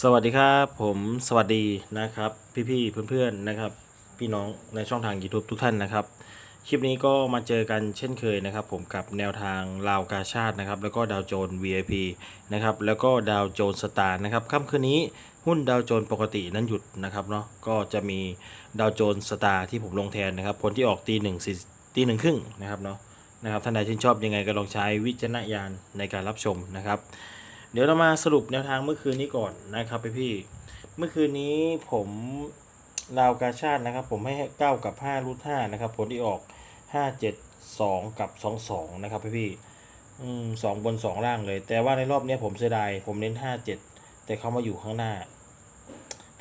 สวัสดีครับผมสวัสดีนะครับพี่ๆเพื่อนๆนะครับ พี่น้องในช่องทาง YouTube ทุกท่านนะครับ คลิปนี้ก็มาเจอกันเช่นเคยนะครับ ผมกับแนวทางลาวกาชาตินะครับ แล้วก็ดาวโจน VIP นะครับแล้วก็ดาวโจนสตาร์นะครับค่ำคืนนี้หุ้นดาวโจนปกตินั้นหยุดนะครับเนาะก็จะมีดาวโจนสตาร์ที่ผมลงแทนนะครับ ผลที่ออกตีหนึ่งสี่ตีหนึ่งครึ่งนะครับเนาะนะครับท่านใดชื่นชอบยังไงก็ลองใช้วิจารณญาณในการรับชมนะครับ เดี๋ยวเรามาสรุปแนวทางเมื่อคืนนี้ก่อนนะครับพี่พี่ เมื่อคืนนี้ผมลาวกาชาตินะครับ ผมให้เก้ากับห้ารูทห้านะครับ ผลที่ออกห้าเจ็ดสองกับสองสองนะครับพี่พี่สองบนสองล่างเลย แต่ว่าในรอบนี้ผมเสียดายผมเน้นห้าเจ็ดแต่เขามาอยู่ข้างหน้า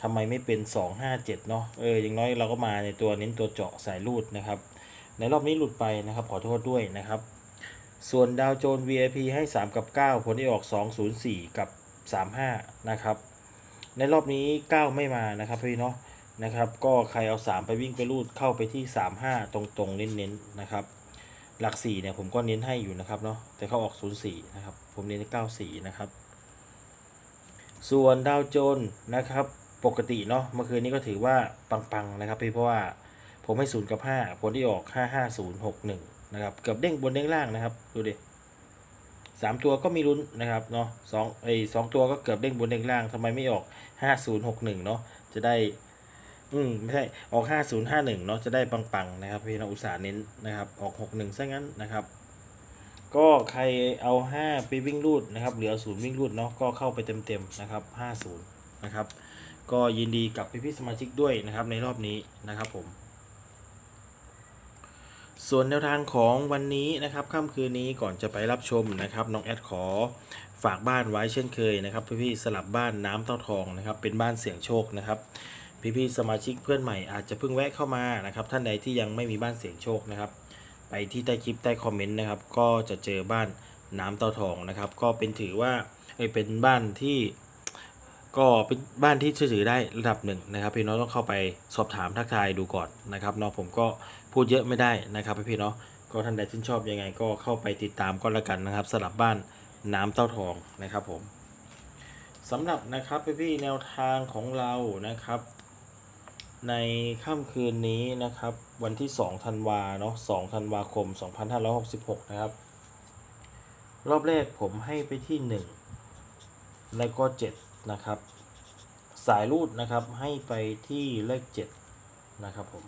ทำไมไม่เป็นสองห้าเจ็ดเนาะเอออย่างน้อยเราก็มาในตัวเน้นตัวเจาะสายรูดนะครับ ในรอบนี้หลุดไปนะครับ ขอโทษด้วยนะครับ ส่วนดาวโจน VIP ให้ 3 กับ 9 ผลที่ออก 204 กับ 35 นะครับ ในรอบนี้ 9 ไม่มานะครับพี่เนาะนะครับ ก็ใครเอา 3 ไปวิ่งไปรูดเข้าไปที่ 35 ตรงๆ เน้นๆ นะครับ หลัก 4 เนี่ยผมก็เน้นให้อยู่นะครับเนาะ แต่เขาออก 04 นะครับ ผมเน้น94 นะครับ ส่วนดาวโจนนะครับ ปกติเนาะ เมื่อคืนนี้ก็ถือว่าปังๆ นะครับพี่ เพราะว่าผมให้ 0 กับ 5 ผลที่ออก 55061 นะครับเกือบเด้งบนเด้งล่างนะครับ ดูดิสามตัวก็มีลุ้นนะครับเนาะสองไอสองตัวก็เกือบเด้งบนเด้งล่างทำไมไม่ออกห้าศูนย์หกหนึ่งเนาะจะได้ อืมไม่ใช่ออกห้าศูนย์ห้าหนึ่งเนาะจะได้ปังๆนะครับพี่น้องอุตสาห์เน้นนะครับ ออกหกหนึ่งซะงั้นนะครับ ก็ใครเอาห้าไปวิ่งรูดนะครับ เหลือศูนย์วิ่งรูดเนาะก็เข้าไปเต็มๆนะครับห้าศูนย์นะครับ ก็ยินดีกับพี่ๆสมาชิกด้วยนะครับในรอบนี้นะครับผม ส่วนแนวทางของวันนี้นะครับค่ำคืนนี้ก่อนจะไปรับชมนะครับน้องแอดขอฝากบ้านไว้เช่นเคยนะครับ พี่ๆสลับบ้านน้ำเต้าทองนะครับ เป็นบ้านเสี่ยงโชคนะครับ พี่ๆสมาชิกเพื่อนใหม่อาจจะเพิ่งแวะเข้ามานะครับ ท่านใดที่ยังไม่มีบ้านเสี่ยงโชคนะครับ ไปที่ใต้คลิปใต้คอมเมนต์นะครับ ก็จะเจอบ้านน้ำเต้าทองนะครับ ก็เป็นถือว่าเอ้ยเป็นบ้านที่ ก็เป็นบ้านที่เชื่อถือได้ระดับหนึ่งนะครับพี่น้องต้องเข้าไปสอบถามทักทายดูก่อนนะครับเนาะผมก็พูดเยอะไม่ได้นะครับพี่เนาะก็ท่านใดชื่นชอบยังไงก็เข้าไปติดตามก็แล้วกันนะครับสลับบ้านน้ำเต้าทองนะครับผมสำหรับนะครับพี่แนวทางของเรานะครับ ในค่ำคืนนี้นะครับ วันที่2ธันวาเนาะ2ธันวาคม 2566 นะครับ รอบแรกผมให้ไปที่ 1 แล้วก็ 7 นะครับ สายรูดนะครับให้ไปที่เลข 7 นะครับผม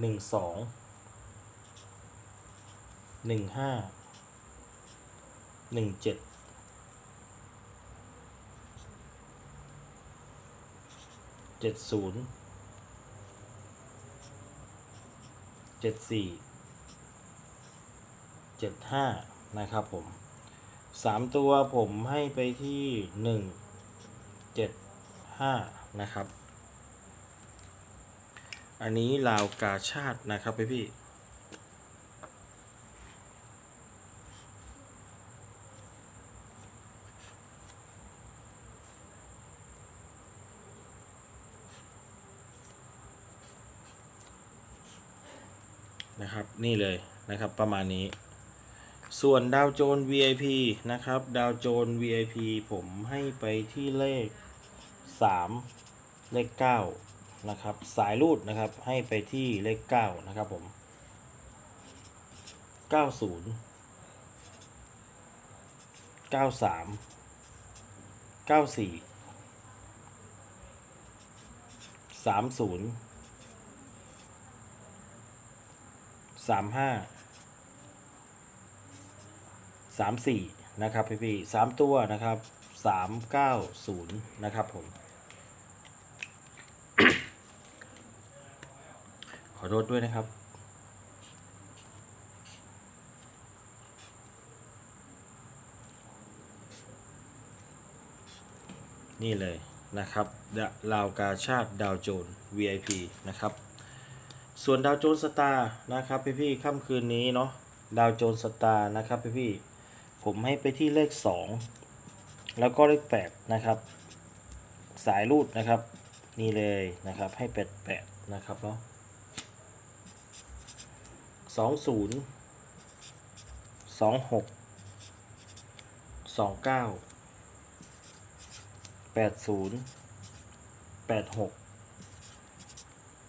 หนึ่งสองหนึ่งห้าหนึ่งเจ็ดเจ็ดศูนย์เจ็ดสี่เจ็ดห้านะครับผม สามตัวผมให้ไปที่หนึ่งเจ็ดห้านะครับ อันนี้ลาวกาชาตินะครับพี่พี่นะครับ นี่เลยนะครับประมาณนี้ ส่วนดาวโจน VIP นะครับ ดาวโจน VIP ผมให้ไปที่เลข 3 เลข 9 นะครับ สายรูดนะครับให้ไปที่เลข 9 นะครับผม 90 93 94 30สามห้า สามสี่นะครับพี่พี่สามตัวนะครับสามเก้าศูนย์นะครับผม ขอโทษด้วยนะครับนี่เลยนะครับลาวกาชาติดาวโจน VIP นะครับ ส่วนดาวโจนสตาร์นะครับพี่พี่ค่ำคืนนี้เนาะดาวโจนสตาร์นะครับพี่พี่ ผมให้ไปที่เลข 2 แล้วก็เลข8นะครับ สายรูดนะครับนี่เลยนะครับให้ 8 8 นะครับเนาะสองศูนย์สองหกสองเก้าแปดศูนย์แปดหก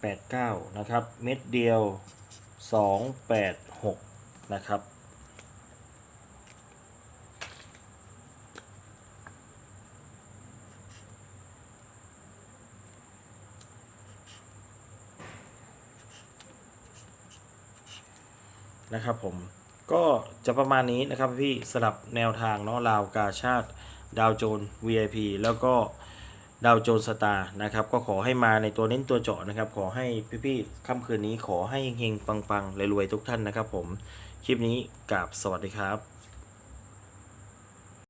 แปดเก้านะครับ เม็ดเดียวสองแปดหกนะครับ นะครับผมก็จะประมาณนี้นะครับพี่สลับแนวทางเนาะลาวกาชาติดาวโจน VIP แล้วก็ดาวโจนสตาร์นะครับก็ขอให้มาในตัวเน้นตัวเจาะนะครับ ขอให้พี่ๆค่ำคืนนี้ขอให้เฮงๆปังๆรวยๆทุกท่านนะครับผม คลิปนี้กราบสวัสดีครับ